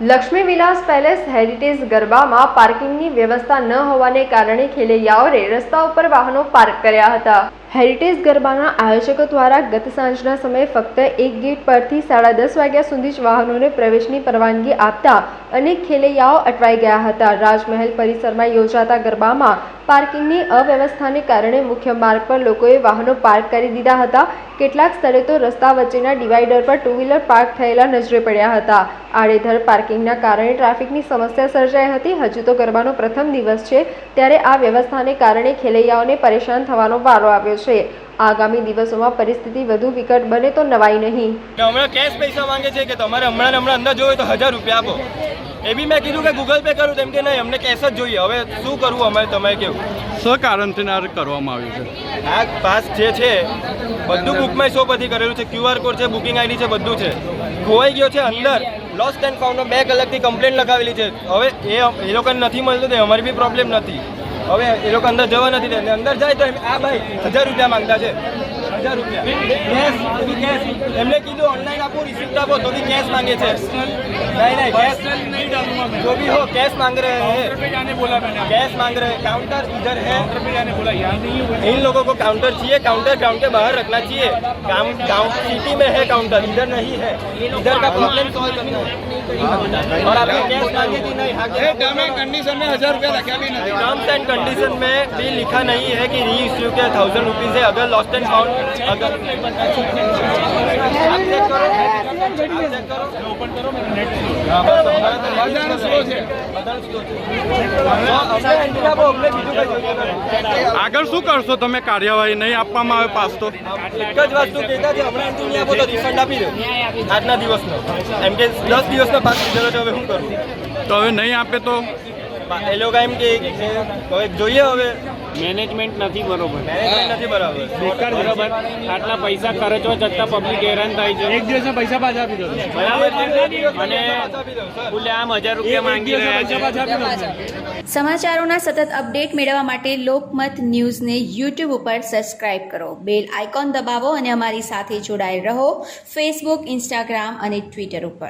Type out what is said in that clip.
લક્ષ્મી વિલાસ palace heritage ગરબામાં પાર્કિંગની વ્યવસ્થા ન હોવાને કારણે ખેલૈયાઓએ રસ્તા ઉપર વાહનો પાર્ક કર્યા હતા. હેરિટેજ ગરબાના આયોજકો દ્વારા ગત સાંજના સમયે ફક્ત એક ગેટ પરથી સાડા દસ વાગ્યા સુધી જ વાહનોને પ્રવેશની પરવાનગી આપતા અનેક ખેલૈયાઓ અટવાઈ ગયા હતા. રાજમહેલ પરિસરમાં યોજાતા ગરબામાં પાર્કિંગની અવ્યવસ્થાને કારણે મુખ્ય માર્ગ પર લોકોએ વાહનો પાર્ક કરી દીધા હતા. કેટલાક સ્થળે તો રસ્તા વચ્ચેના ડિવાઈડર પર ટુ વ્હીલર પાર્ક થયેલા નજરે પડ્યા હતા. આડેધડ પાર્કિંગના કારણે ટ્રાફિકની સમસ્યા સર્જાઈ હતી. હજુ તો ગરબાનો પ્રથમ દિવસ છે. ત્યારે આ વ્યવસ્થાને કારણે ખેલૈયાઓને પરેશાન થવાનો વારો આવ્યો છે આગામી દિવસોમાં પરિસ્થિતિ વધુ વિકટ બને તો નવાઈ નહીં. હમણાં કેશ પૈસા માંગે છે કે તમારે હમણાં હમણાં અંદર જોઈએ તો હજાર રૂપિયા આપો. એ બી મેં કીધું કે ગૂગલ પે કરું તેમ કે નહીં અમને કેશ જ જોઈએ. હવે શું કરવું અમારે તમે કેવું? શું કારણથી આ કરવામાં આવ્યું છે? આ પાસ જે છે બધું બુકમાં શો પછી કરેલું છે. ક્યુઆર કોડ છે બુકિંગ આઈડી છે બધું છે. ખોવાઈ ગયો છે અંદર. લોસ્ટ એન્ડ ફાઉન્ડનો બે કલાકથી કમ્પ્લેન લગાવેલી છે. હવે એ એ લોકોને નથી મળતું તે અમારી બી પ્રોબ્લેમ નથી. હવે એ લોકો અંદર જવા નથી દે અંદર જાય તો આ ભાઈ હજાર રૂપિયા માંગતા છે. હજાર રૂપિયા. કેશ કેશ એમને કીધું ઓનલાઈન આપો રિસિપ્ટ આપો તો બી કેશ માંગે છે. नहीं नहीं पर्सनल नहीं डालूँगा मैं। जो भी हो कैश मांग रहे हैं। पे जाने बोला मैंने कैश मांग रहे हैं। काउंटर इधर है। पे जाने बोला यहाँ नहीं हुआ इन लोगों को काउंटर चाहिए। काउंटर ग्राउंड के बाहर रखना चाहिए। सिटी में है काउंटर इधर नहीं है। इधर का प्रॉब्लम सॉल्व करना और आपने कैश मांगी थी नहीं कंडीशन में हज़ार रुपया रखा भी नहीं। टर्म्स एंड कंडीशन में भी लिखा नहीं है की री इश्यू के थाउज़ेंड रुपीज़ है। अगर लॉस्ट एंड अगर આગળ શું કરશો તમે? કાર્યવાહી નહીં આપવામાં આવે પાસ તો? એક જ વસ્તુ કહેતા છે હમણાં એન્ટ્રી નહીં આપો તો રિફંડ આપી દો. આજના દિવસનો. એમ કે દસ દિવસનો પાસ લીધેલો છે હવે શું કરું? તો હવે નહીં આપે તો? એ લોકો એમ કે જોઈએ હવે. મેનેજમેન્ટ નથી બરોબર. મેનેજમેન્ટ નથી બરાબર. બરોબર. આટલા પૈસા ખર્ચવા છતાં પબ્લિક હેરાન થાય છે. એક દિવસના પૈસા પાછા આપી દો બરાબર અને ખુલ્લે આમ હજાર રૂપિયા માંગી રહ્યા છે સમાચારોના સતત અપડેટ મેળવવા માટે લોકમત ન્યૂઝને યુટ્યુબ ઉપર સબસ્ક્રાઇબ કરો. બેલ આઇકોન દબાવો અને અમારી સાથે જોડાયેલ રહો. ફેસબુક ઇન્સ્ટાગ્રામ અને ટ્વિટર ઉપર.